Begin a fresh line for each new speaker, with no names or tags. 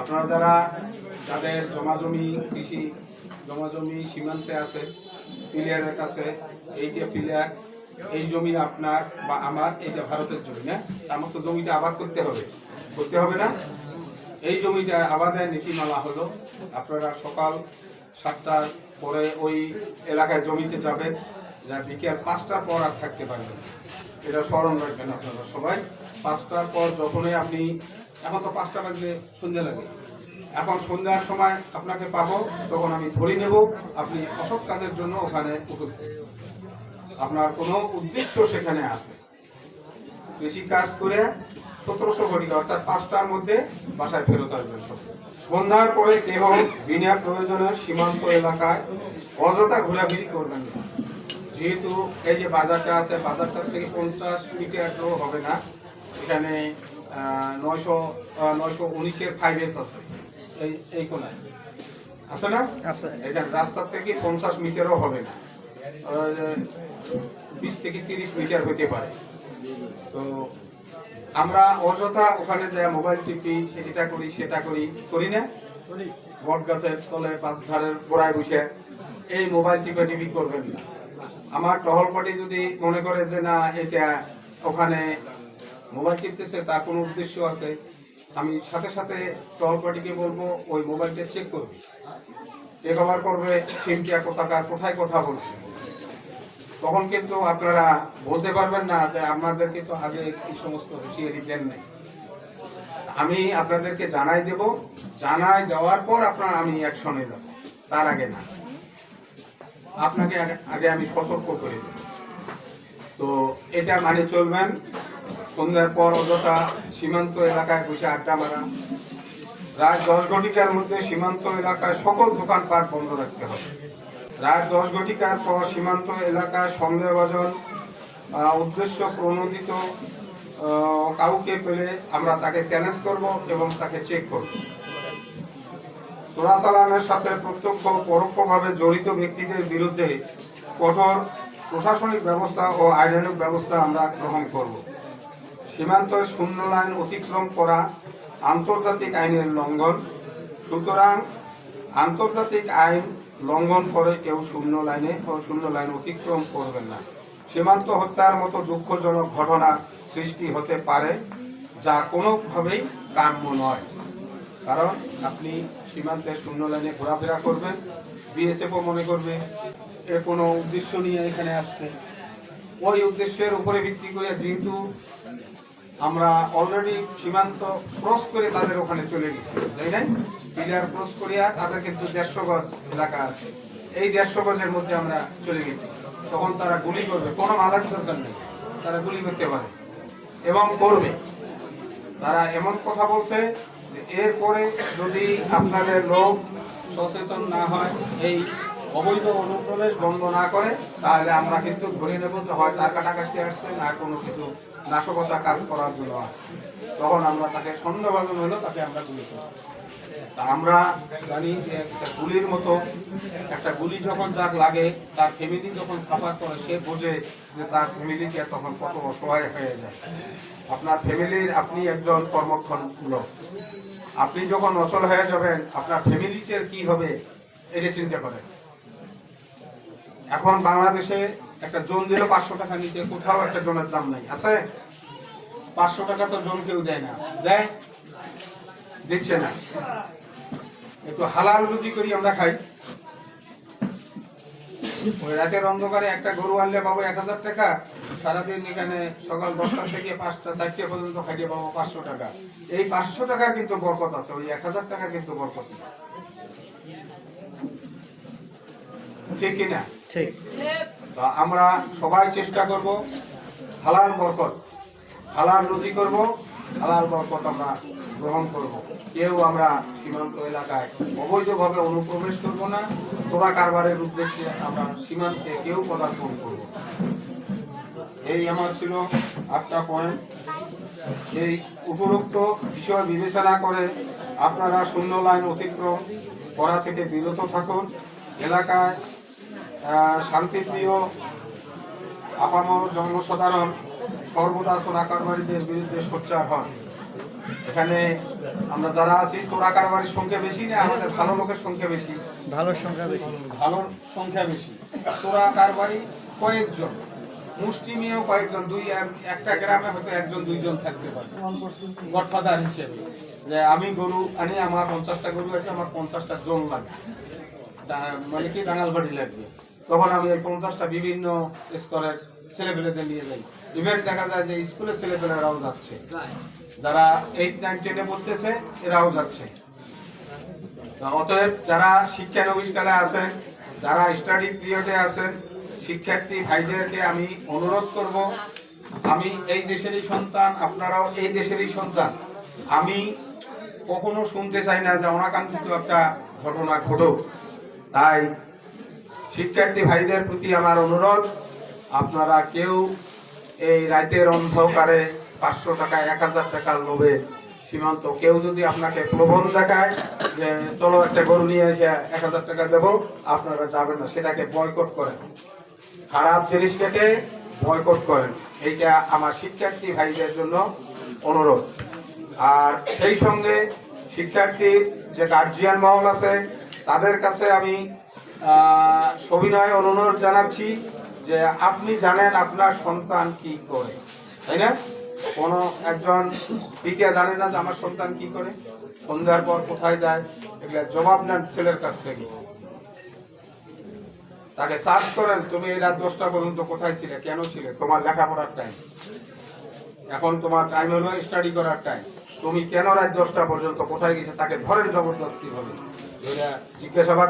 আপনারা যারা যাদের জমাজমি কৃষি জমাজমি সীমান্তে আছে প্লেয়ারের কাছে এই যে প্লেয়ার এই জমি আপনার বা আমার, এইটা ভারতের জমি, না? আমার তো জমিটা আবাদ করতে হবে। করতে হবে না? এই জমিটা আবাদের নীতিমালা হলো, আপনারা সকাল সাতটার পরে ওই এলাকায় জমিতে যাবেন যা বিকেল পাঁচটার পর আর থাকতে পারবেন। এটা স্মরণ রাখবেন আপনারা সবাই। পাঁচটার পর যখনই আপনি এখন তো পাঁচটা বাজলে সন্ধ্যা লাগে। এখন সন্ধ্যার সময় আপনাকে পাবো, তখন আমি ধরে নেব, আপনি অসৎ কাজের জন্য ওখানে উপস্থিত। আপনার কোনো উদ্দেশ্য সেখানে আছে। কৃষি কাজ করে সতেরোশো কোটি অর্থাৎ পাঁচটার মধ্যে বাসায় ফেরত আসবেন সব। সন্ধ্যার পরে কেহ বিনা প্রয়োজনে সীমান্ত এলাকায় অযথা ঘোরাঘুরি করবেন না। যেহেতু এই যে বাজারটা আছে বাজারটা থেকে পঞ্চাশ মিটারও হবে না। এখানে নয়শো নয়শো উনিশের ফাইভ এস আছে। এই এই কোনায়। আছে না?
আছে।
এখানে রাস্তা থেকে পঞ্চাশ মিটারও হবে না। বিশ থেকে তিরিশ মিটার হতে পারে। তো আমরা অযথা ওখানে যে মোবাইল টিপি এটা করি সেটা করি করি না। বট গাছের তলে পাঁচ ধারের গোড়ায় বসে এই মোবাইল টিপে টিপি করবেন না। আমার টহল পার্টি যদি মনে করে যে না, এটা ওখানে মোবাইল টিপতেছে, তার কোনো উদ্দেশ্য আছে, আমি সাথে সাথে টহল পার্টিকে বলব, ওই মোবাইলটা চেক করবে। রেকভার করবে, সিমটা কোথাকার, কোথায় কথা বলছে। তখন কিন্তু আপনারা বলতে পারবেন না যে আপনাদেরকে তো আগে এই সমস্ত হুঁশিয়ারি দেন নাই। আমি আপনাদেরকে জানাই দেব, জানাই দেওয়ার পর আপনার আমি অ্যাকশনে যাব, তার আগে না। আপনাকে আগে- আমি সতর্ক করে। তো এটা মানে চলবেন সন্ধ্যার পর অযথা সীমান্ত এলাকায় বসে আড্ডা মারা। রাত দশ ঘটিকার মধ্যে সীমান্ত এলাকায় সকল দোকানপাট বন্ধ রাখতে হবে। রাত দশ ঘটিকার পর সীমান্ত এলাকায় সন্দেহভাজন উদ্দেশ্য প্রণোদিত কাউকে পেলে আমরা তাকে চ্যালেঞ্জ করব এবং তাকে চেক করব। চোরাচালানের সাথে প্রত্যক্ষ পরোক্ষভাবে জড়িত ব্যক্তিদের বিরুদ্ধে কঠোর প্রশাসনিক ব্যবস্থা ও আইনানুক ব্যবস্থা আমরা গ্রহণ করব। সীমান্তের শূন্য লাইন অতিক্রম করা আন্তর্জাতিক আইনের লঙ্ঘন, সুতরাং আন্তর্জাতিক আইন লঙ্ঘন করে কেউ শূন্য লাইনে ও শূন্য লাইন অতিক্রম করবেন না। সীমান্ত হত্যার মতো দুঃখজনক ঘটনা সৃষ্টি হতে পারে, যা কোনোভাবেই কাম্য নয়। কারণ আপনি সীমান্তের শূন্য লাইনে ঘোরাফেরা করবেন বিএসএফও মনে করবে এর কোনো উদ্দেশ্য নিয়ে এখানে আসছে। ওই উদ্দেশ্যের উপরে ভিত্তি করে যেহেতু আমরা অলরেডি সীমান্ত ক্রস করে তাদের ওখানে চলে গেছি, তাই না? পিলার ক্রস করিয়া তাদের কিন্তু দেড়শো গজ এলাকা আছে। এই দেড়শো গজের মধ্যে আমরা চলে গেছি। তখন তারা গুলি করবে। কোনো মালার দরকার নেই। তারা গুলি করতে পারে এবং করবে। তারা এমন কথা বলছে এরপরে যদি আপনাদের লোক সচেতন না হয়, এই অবৈধ অনুপ্রবেশ বন্ধ না করে, তাহলে আমরা কিন্তু ধরে নেব যে হয় তার কাটাকাটি আসছে, না কোনো কিছু নাশকতা কাজ করার জন্য আসছে। তখন আমরা তাকে সন্দেহভাজন হলেও তাকে আমরা গুলি করব। আমরা জানি যে একটা গুলির মতো, একটা গুলি যখন যার লাগে, তার ফ্যামিলি যখন সাফার করে, সে বোঝে যে তার ফ্যামিলিকে তখন কত অসহায় হয়ে যায়। আপনার ফ্যামিলির আপনি একজন কর্মক্ষণ লোক। আপনি যখন অচল হয়ে যাবেন, আপনার ফ্যামিলিতে কি হবে, এটা চিন্তা করেন। এখন বাংলাদেশে একটা জোন দিলে পাঁচশো টাকা নিচে, কোথাও একটা জোনের দাম নাই, আছে? পাঁচশো টাকা তো জোন কেউ দেয় না। দেয়? দিচ্ছে না। একটু হালাল রুজি করি আমরা খাই। রাতের অন্ধকারে একটা গরু আনলে পাবো এক হাজার টাকা সারাদিন এখানে সকাল দশটা থেকে পাঁচটা চারটে পর্যন্ত খাইতে পাবো পাঁচশো টাকা। এই পাঁচশো টাকার কিন্তু বরকত আছে ওই এক হাজার টাকার কিন্তু বরকত ঠিক কিনা?
ঠিক।
তা আমরা সবাই চেষ্টা করব হালাল বরকত হালাল রুজি করব হালাল বরকত আমরা গ্রহণ করব। কেউ আমরা সীমান্ত এলাকায় অবৈধভাবে অনুপ্রবেশ করব না। তোরা কারবারের উদ্দেশ্যে আমরা সীমান্তে কেউ পদার্পণ করব। এই আমার ছিল আটটা পয়েন্ট এই উপরোক্ত বিষয় বিবেচনা করে আপনারা শূন্য লাইন অতিক্রম করা থেকে বিরত থাকুন। এলাকায় শান্তিপ্রিয়, আপামর জনসাধারণ সর্বদা চোরাকারবারীদের বিরুদ্ধে সোচ্চার হন। এখানে আমরা যারা আছি তোরা কারবারির সংখ্যা বেশি না আমাদের ভালো লোকের সংখ্যা বেশি।
ভালোর সংখ্যা বেশি।
ভালোর সংখ্যা বেশি। তোরা কারবারি কয়েকজন মুষ্টিমেয় কয়েকজন দুই এক- একটা গ্রামে হয়তো একজন দুইজন থাকতে পারে। গডফাদার হিসেবে। যে আমি গরু আনি আমার পঞ্চাশটা গরু আছে আমার পঞ্চাশটা জন লাগে। মানে কি ডাঙাল বাড়ি লাগবে। তখন আমি এই পঞ্চাশটা বিভিন্ন স্তরের ছেলেপেলেদের নিয়ে যাই। ইভেন্ট দেখা যায় যে স্কুলের ছেলেপেলেরাও যাচ্ছে। যারা এইট নাইন টেনে পড়তেছে এরাও যাচ্ছে। অতএব যারা শিক্ষানবিষ্কালে আছেন যারা স্টাডি পিরিয়ডে আছেন শিক্ষার্থী ভাইদেরকে আমি অনুরোধ করব আমি এই দেশেরই সন্তান আপনারাও এই দেশেরই সন্তান। আমি কখনো শুনতে চাই না যে অনাকাঙ্ক্ষিত একটা ঘটনা ঘটুক। তাই শিক্ষার্থী ভাইদের প্রতি আমার অনুরোধ আপনারা কেউ এই রাতের অন্ধকারে পাঁচশো টাকা, এক হাজার টাকার লোভে সীমান্ত, কেউ যদি আপনাকে প্রবণ দেখায় যে, চলো একটা গরু নিয়ে এসে এক হাজার টাকা দেবো আপনারা যাবেন না, সেটাকে বয়কট করেন। খারাপ জিনিসটাকে বয়কট করেন। এইটা আমার শিক্ষার্থী ভাইদের জন্য অনুরোধ। আর সেই সঙ্গে শিক্ষার্থীর যে গার্জিয়ান মহল আছে, তাদের কাছে আমি সবিনয় অনুরোধ জানাচ্ছি। যে আপনি জানেন আপনার সন্তান কি করে, তাই না? কোনো একজন পিতা জানে না যে আমার সন্তান কি করে, সন্ধ্যার পর কোথায় যায়, এগুলা জবাব নেন ছেলের কাছ থেকে। তাকে সার্চ করেন, তুমি এই রাত দশটা পর্যন্ত কোথায় ছিলে? কেন ছিলে? তোমার লেখাপড়ার টাইম এখন তোমার টাইম হলো স্টাডি করার টাইম তুমি কেন রাত দশটা পর্যন্ত কোথায় গেছে? তাকে ধরেন জবরদস্তি হবে জিজ্ঞাসাবাদ